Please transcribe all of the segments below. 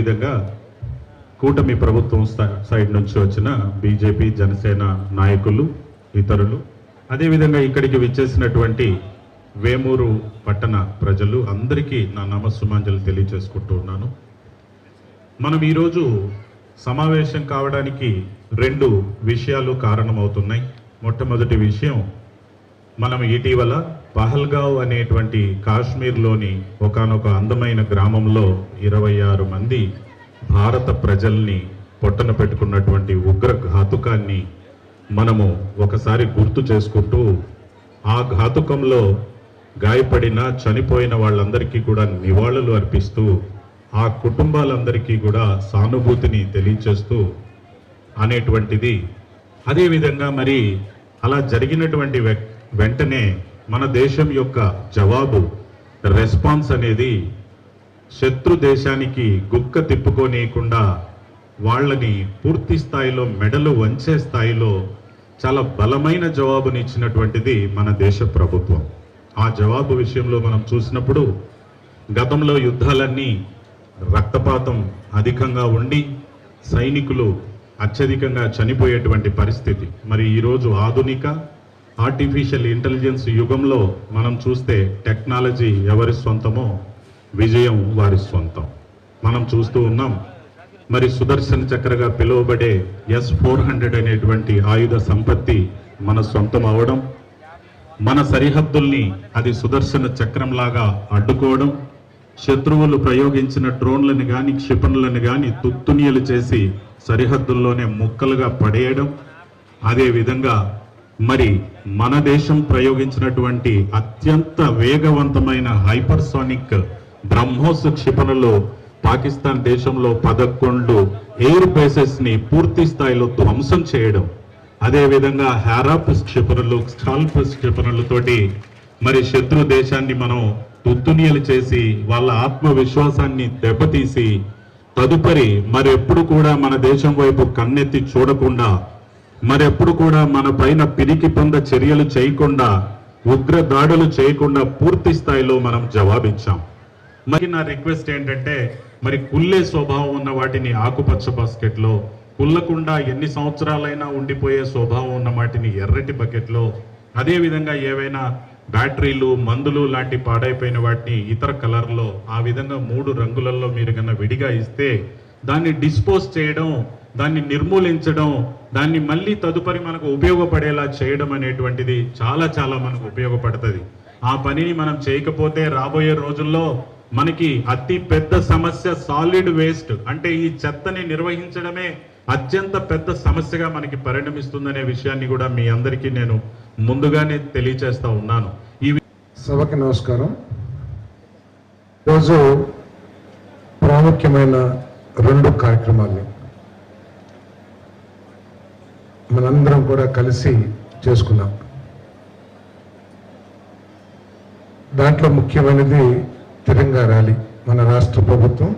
విధంగా కూటమి ప్రభుత్వం సైడ్ నుంచి వచ్చిన బీజేపీ జనసేన నాయకులు ఇతరులు అదేవిధంగా ఇక్కడికి విచ్చేసినటువంటి వేమూరు పట్టణ ప్రజలు అందరికీ నా నమస్సుమాంజలు తెలియజేసుకుంటూ ఉన్నాను. మనం ఈరోజు సమావేశం కావడానికి రెండు విషయాలు కారణమవుతున్నాయి. మొట్టమొదటి విషయం మనం ఇటీవల పహల్గావ్ అనేటువంటి కాశ్మీర్లోని ఒకానొక అందమైన గ్రామంలో ఇరవై ఆరు మంది భారత ప్రజల్ని పొట్టన పెట్టుకున్నటువంటి ఉగ్ర ఘాతుకాన్ని మనము ఒకసారి గుర్తు చేసుకుంటూ ఆ ఘాతుకంలో గాయపడిన చనిపోయిన వాళ్ళందరికీ కూడా నివాళులు అర్పిస్తూ ఆ కుటుంబాలందరికీ కూడా సానుభూతిని తెలియచేస్తూ అనేటువంటిది. అదేవిధంగా మరి అలా జరిగినటువంటి వె- వెంటనే మన దేశం యొక్క జవాబు రెస్పాన్స్ అనేది శత్రు దేశానికి గుక్క తిప్పుకోనీయకుండా వాళ్ళని పూర్తి స్థాయిలో మెడలు వంచే స్థాయిలో చాలా బలమైన జవాబునిచ్చినటువంటిది మన దేశ ప్రభుత్వం. ఆ జవాబు విషయంలో మనం చూసినప్పుడు గతంలో యుద్ధాలన్నీ రక్తపాతం అధికంగా ఉండి సైనికులు అత్యధికంగా చనిపోయేటువంటి పరిస్థితి. మరి ఈరోజు ఆధునిక ఆర్టిఫిషియల్ ఇంటెలిజెన్స్ యుగంలో మనం చూస్తే టెక్నాలజీ ఎవరి సొంతమో విజయం వారి సొంతం. మనం చూస్తూ ఉన్నాం మరి సుదర్శన చక్రగా పిలువబడే ఎస్ ఫోర్ హండ్రెడ్ అనేటువంటి ఆయుధ సంపత్తి మన సొంతం అవడం మన సరిహద్దుల్ని అది సుదర్శన చక్రంలాగా అడ్డుకోవడం శత్రువులు ప్రయోగించిన డ్రోన్లను కానీ క్షిపణులను కానీ తుత్తునియలు చేసి సరిహద్దుల్లోనే ముక్కలుగా పడేయడం అదేవిధంగా మరి మన దేశం ప్రయోగించినటువంటి అత్యంత వేగవంతమైన హైపర్సానిక్ బ్రహ్మోస్ క్షిపణులు పాకిస్తాన్ దేశంలో పదకొండు ఎయిర్ బేసెస్ని పూర్తి స్థాయిలో ధ్వంసం చేయడం అదేవిధంగా హ్యారాప్ క్షిపణులు స్కాల్ప్ క్షిపణులతోటి మరి శత్రు దేశాన్ని మనం తుత్తునియలు చేసి వాళ్ళ ఆత్మవిశ్వాసాన్ని దెబ్బతీసి తదుపరి మరెప్పుడు కూడా మన దేశం వైపు కన్నెత్తి చూడకుండా మరెప్పుడు కూడా మన పైన పిరికి పొంద చర్యలు చేయకుండా ఉగ్ర దాడులు చేయకుండా పూర్తి స్థాయిలో మనం జవాబిచ్చాం. మరి నా రిక్వెస్ట్ ఏంటంటే మరి కుల్లే స్వభావం ఉన్న వాటిని ఆకుపచ్చ బాస్కెట్లో కుళ్ళకుండా ఎన్ని సంవత్సరాలైనా ఉండిపోయే స్వభావం ఉన్న వాటిని ఎర్రటి బకెట్లో అదేవిధంగా ఏవైనా బ్యాటరీలు మందులు లాంటి పాడైపోయిన వాటిని ఇతర కలర్లో ఆ విధంగా మూడు రంగులలో మీరు కన్నా విడిగా ఇస్తే దాన్ని డిస్పోజ్ చేయడం దాన్ని నిర్మూలించడం దాన్ని మళ్ళీ తదుపరి మనకు ఉపయోగపడేలా చేయడం అనేటువంటిది చాలా చాలా మనకు ఉపయోగపడుతుంది. ఆ పనిని మనం చేయకపోతే రాబోయే రోజుల్లో మనకి అతి పెద్ద సమస్య సాలిడ్ వేస్ట్ అంటే ఈ చెత్తని నిర్వహించడమే అత్యంత పెద్ద సమస్యగా మనకి పరిణమిస్తుందనే విషయాన్ని కూడా మీ అందరికీ నేను ముందుగానే తెలియచేస్తా ఉన్నాను. ఈ సభకి నమస్కారం. ఈరోజు ప్రాముఖ్యమైన రెండు కార్యక్రమాలు. మనందరం కూడా కలిసి చేసుకున్నాం దాంట్లో ముఖ్యమైనది తిరంగా ర్యాలీ. మన రాష్ట్ర ప్రభుత్వం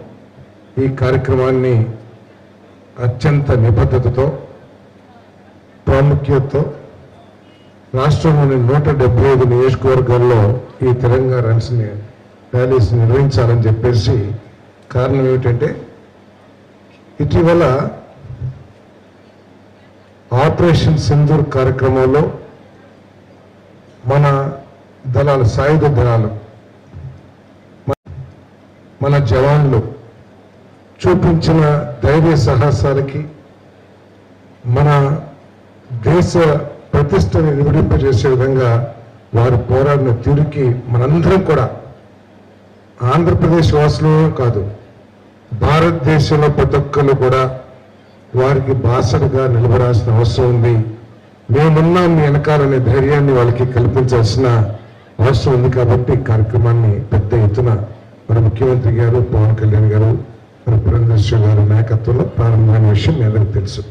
ఈ కార్యక్రమాన్ని అత్యంత నిబద్ధతతో ప్రాముఖ్యతతో రాష్ట్రంలోని నూట డెబ్బై ఐదు నియోజకవర్గాల్లో ఈ తెలంగాణ రన్స్ని ర్యాలీస్ నిర్వహించాలని చెప్పేసి కారణం ఏమిటంటే ఇటీవల ఆపరేషన్ సింధూర్ కార్యక్రమంలో మన దళాలు సాయుధ దళాలు మన- జవాన్లు చూపించిన ధైర్య సాహసాలకి మన దేశ ప్రతిష్టని నివిడింపజేసే విధంగా వారు పోరాడిన తీరుకి మనందరం కూడా ఆంధ్రప్రదేశ్ వాసులు కాదు భారతదేశంలో ప్రతి ఒక్కరు కూడా వారికి బాసటగా నిలబడాల్సిన అవసరం ఉంది. మేమున్నాం మీ వెనకాలనే ధైర్యాన్ని వాళ్ళకి కల్పించాల్సిన అవసరం ఉంది కాబట్టి కార్యక్రమాన్ని పెద్ద ఎత్తున మన ముఖ్యమంత్రి గారు పవన్ కళ్యాణ్ గారు మన పురంధేశ్వర గారి నాయకత్వంలో ప్రారంభమైన విషయం మీ అందరికీ తెలుసు.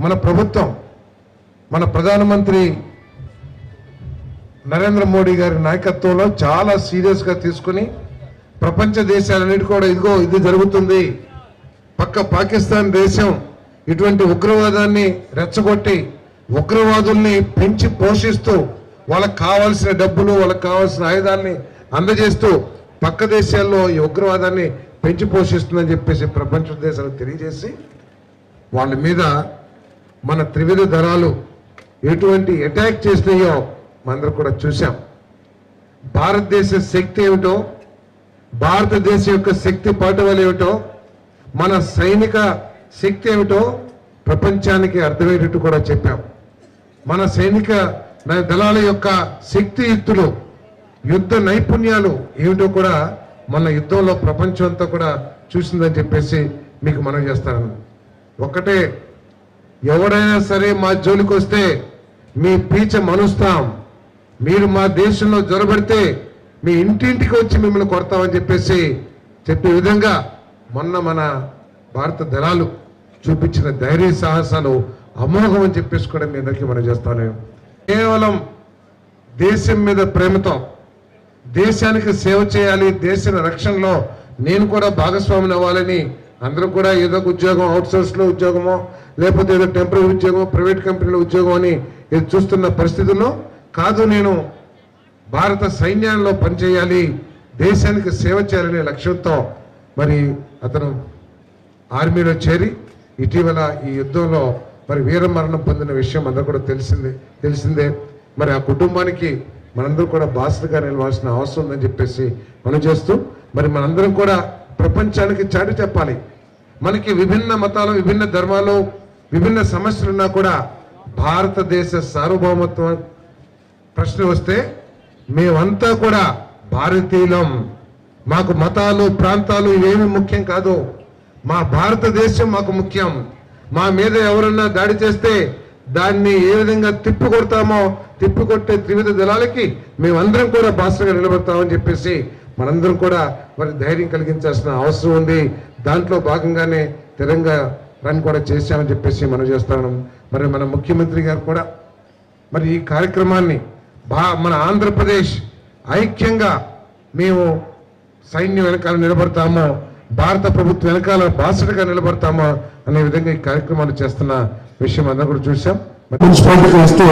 మన ప్రభుత్వం మన ప్రధానమంత్రి నరేంద్ర మోడీ గారి నాయకత్వంలో చాలా సీరియస్గా తీసుకుని ప్రపంచ దేశాలన్నిటి కూడా ఇదిగో ఇది జరుగుతుంది. పక్క పాకిస్తాన్ దేశం ఇటువంటి ఉగ్రవాదాన్ని రెచ్చగొట్టి ఉగ్రవాదుల్ని పెంచి పోషిస్తూ వాళ్ళకు కావాల్సిన డబ్బులు వాళ్ళకి కావాల్సిన ఆయుధాలని అందజేస్తూ పక్క దేశాల్లో ఈ ఉగ్రవాదాన్ని పెంచి పోషిస్తుందని చెప్పేసి ప్రపంచ దేశాలకు తెలియజేసి వాళ్ళ మీద మన త్రివిధ దళాలు ఎటువంటి అటాక్ చేసినాయో మనందరం కూడా చూసాం భారతదేశ శక్తి ఏమిటో భారతదేశం యొక్క శక్తి పాటువలు ఏమిటో మన సైనిక శక్తి ఏమిటో ప్రపంచానికి అర్థమయ్యేటట్టు కూడా చెప్పాం. మన సైనిక దళాల యొక్క శక్తియుక్తులు యుద్ధ నైపుణ్యాలు ఏమిటో కూడా మన యుద్ధంలో ప్రపంచం అంతా కూడా చూసిందని చెప్పేసి మీకు మనం చేస్తాను. ఒకటే ఎవరైనా సరే మా జోలికి వస్తే మీ పీచ మనుస్తాం మీరు మా దేశంలో జ్వరబడితే మీ ఇంటింటికి వచ్చి మిమ్మల్ని కొడతామని చెప్పేసి చెప్పే విధంగా మొన్న మన భారత దళాలు చూపించిన ధైర్య సాహసాలు అమోఘం అని చెప్పేసి కూడా మీ అందరికీ మనం చేస్తాను. కేవలం దేశం మీద ప్రేమతో దేశానికి సేవ చేయాలి దేశ రక్షణలో నేను కూడా భాగస్వామిని అవ్వాలని అందరూ కూడా ఏదో ఉద్యోగం అవుట్సోర్స్లో ఉద్యోగమో లేకపోతే ఏదో టెంపరీ ఉద్యోగం ప్రైవేట్ కంపెనీలో ఉద్యోగం అని ఇది చూస్తున్న పరిస్థితుల్లో కాదు నేను భారత సైన్యంలో పనిచేయాలి దేశానికి సేవ చేయాలనే లక్ష్యంతో మరి అతను ఆర్మీలో చేరి ఇటీవల ఈ యుద్ధంలో మరి వీరమరణం పొందిన విషయం అందరూ కూడా తెలిసిందే తెలిసిందే. మరి ఆ కుటుంబానికి మనందరూ కూడా బాసలుగా నిలవాల్సిన అవసరం ఉందని చెప్పేసి మనం చేస్తూ మరి మనందరం కూడా ప్రపంచానికి చాటి చెప్పాలి. మనకి విభిన్న మతాలు విభిన్న ధర్మాలు విభిన్న సమస్యలు ఉన్నా కూడా భారతదేశ సార్వభౌమత్వం ప్రశ్న వస్తే మేమంతా కూడా భారతీయులం. మాకు మతాలు ప్రాంతాలు ఇవేమి ముఖ్యం కాదు. మా భారతదేశం మాకు ముఖ్యం. మా మీద ఎవరన్నా దాడి చేస్తే దాన్ని ఏ విధంగా తిప్పు కొడతామో తిప్పు కొట్టే త్రివిధ దళాలకి మేమందరం కూడా బాసలుగా నిలబడతామని చెప్పేసి మనందరం కూడా మరి ధైర్యం కలిగించాల్సిన అవసరం ఉంది. దాంట్లో భాగంగానే తెలంగాణ రన్ కూడా చేశామని చెప్పేసి మనం చేస్తాం మరి మన ముఖ్యమంత్రి గారు కూడా మరి ఈ కార్యక్రమాన్ని బా మన ఆంధ్రప్రదేశ్ ఐక్యంగా మేము సైన్యం వెనకాల నిలబడతామో భారత ప్రభుత్వం వెనకాల బాసటగా నిలబడతామో అనే విధంగా ఈ కార్యక్రమాలు చేస్తున్న విషయం అందరూ కూడా చూసాం మున్సిపాలిటీకి వస్తే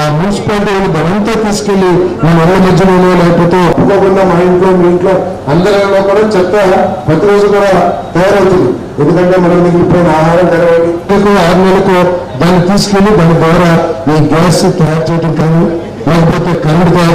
ఆ మున్సిపాలిటీ వాళ్ళు బలంతా తీసుకెళ్ళి మన ఇళ్ళ మధ్యలోనో లేకపోతే ఒప్పుకోకుండా మా ఇంట్లో మీ ఇంట్లో అందరిలో కూడా చెత్త ప్రతిరోజు కూడా తయారవుతుంది. ఎందుకంటే మనం మిగిలిపోయిన ఆహారం తెరవాలి ఆరు నెలలకు దాన్ని తీసుకెళ్ళి దాని ద్వారా ఈ గ్యాస్ తయారు చేయడం కానీ లేకపోతే కరెంట్ తయారు